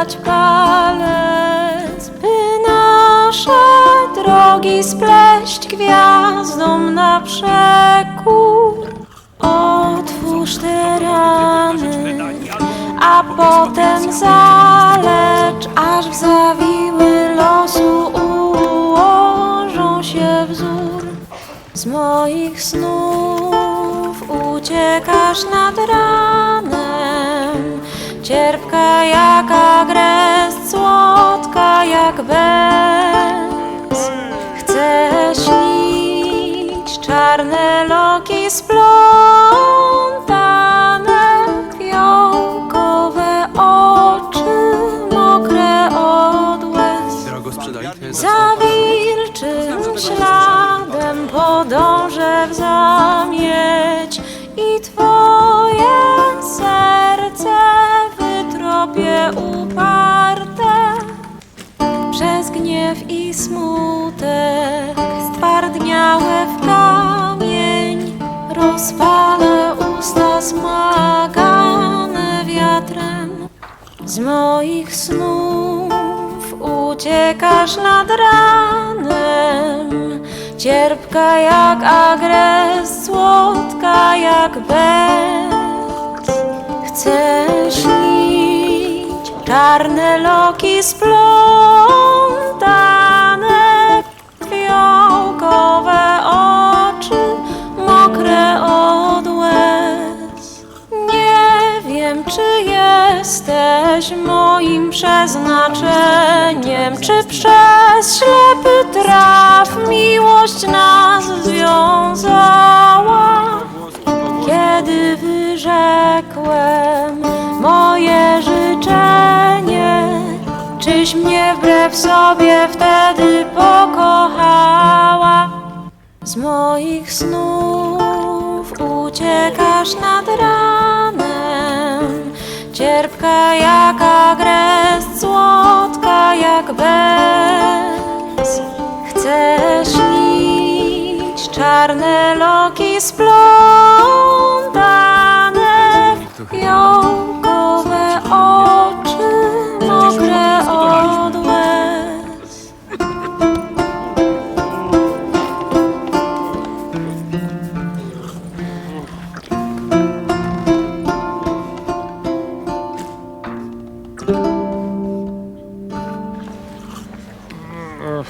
dać palec, by nasze drogi spleść gwiazdom na przekór. Otwórz te rany, a potem zalecz, aż w zawiły losu ułożą się wzór. Z moich snów uciekasz nad ranem, cierpka jak agres, słodka jak bez. Chcę śnić czarne loki splątane, fiołkowe oczy, mokre od łez. Drogo sprzedajcie za Za wilczym śladem podążę w zamieć uparte. Przez gniew i smutek stwardniałe w kamień rozpalę usta smagane wiatrem. Z moich snów uciekasz nad ranem, cierpka jak agres, słodka jak bez. Chcę czarne loki splątane, fiołkowe oczy, mokre od łez. Nie wiem, czy jesteś moim przeznaczeniem, czy przez ślepy traf miłość nas związała. Kiedy wyrzekłem czyś mnie wbrew sobie wtedy pokochała? Z moich snów uciekasz nad ranem, cierpka jak agres, słodka jak bez. Chcę śnić czarne loki splątane, fiołkowe Ho!